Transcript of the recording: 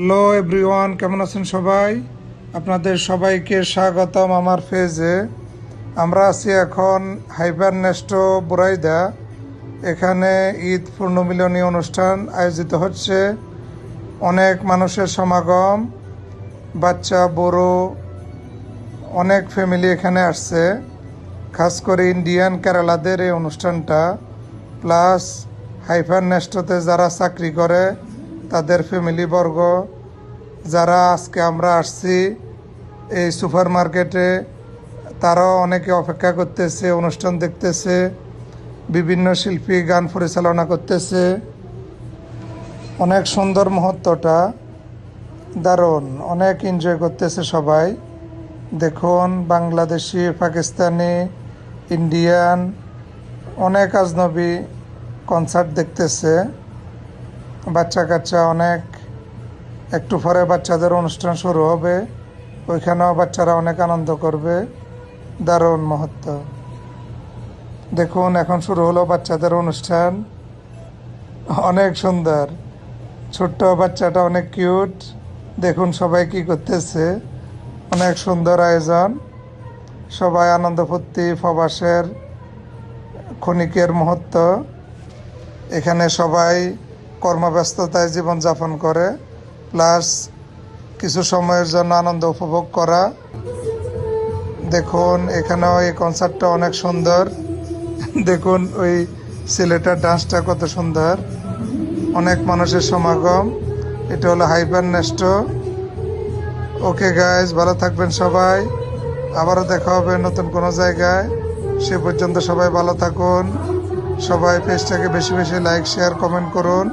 Hello everyone, কেমন আছেন সবাই? আপনাদের সবাইকে স্বাগতম আমার ফেজে আমরা আছি এখন হাইপার নেস্টো বুরাইদা। এখানে ঈদ পূর্ণমিলনী অনুষ্ঠান আয়োজিত হচ্ছে। অনেক মানুষের সমাগম, বাচ্চা, বড়, অনেক ফ্যামিলি এখানে আসছে। খাস করে ইন্ডিয়ান কেরালাদের এই অনুষ্ঠানটা। প্লাস হাইফার নেস্টোতে যারা চাকরি করে তাদের ফ্যামিলি বর্গ, যারা আজকে আমরা আসছি এই সুপার মার্কেটে তারাও অনেকে অপেক্ষা করতেছে, অনুষ্ঠান দেখতেছে, বিভিন্ন শিল্পী গান পরিচালনা করতেছে। অনেক সুন্দর মুহূর্তটা দারুণ, অনেক এনজয় করতেছে সবাই। দেখুন, বাংলাদেশি, পাকিস্তানি ইন্ডিয়ান অনেক আজনবী কনসার্ট দেখতেছে। বাচ্চা কাচ্চা অনেক, একটু পরে বাচ্চাদের অনুষ্ঠান শুরু হবে, ওইখানেও বাচ্চারা অনেক আনন্দ করবে। দারুণ মুহূর্ত। দেখুন, এখন শুরু হলো বাচ্চাদের অনুষ্ঠান। অনেক সুন্দর। ছোট্ট বাচ্চাটা অনেক কিউট। দেখুন সবাই কি করতেছে। অনেক সুন্দর আয়োজন। সবাই আনন্দ ফুর্তি প্রবাসের ক্ষণিকের মুহূর্ত। এখানে সবাই কর্মব্যস্ততায় জীবনযাপন করে প্লাস কিছু সময়ের জন্য আনন্দ উপভোগ করা। দেখুন, এখানেও এই কনসার্টটা অনেক সুন্দর। দেখুন, ওই সিলেটার ডান্সটা কত সুন্দর। অনেক মানুষের সমাগম। এটা হলো হাইপার নেস্ট ওকে গাইজ ভালো থাকবেন সবাই। আবারও দেখা হবে নতুন কোনো জায়গায়। সে পর্যন্ত সবাই ভালো থাকুন। সবাই পেজটাকে বেশি বেশি লাইক শেয়ার কমেন্ট করুন।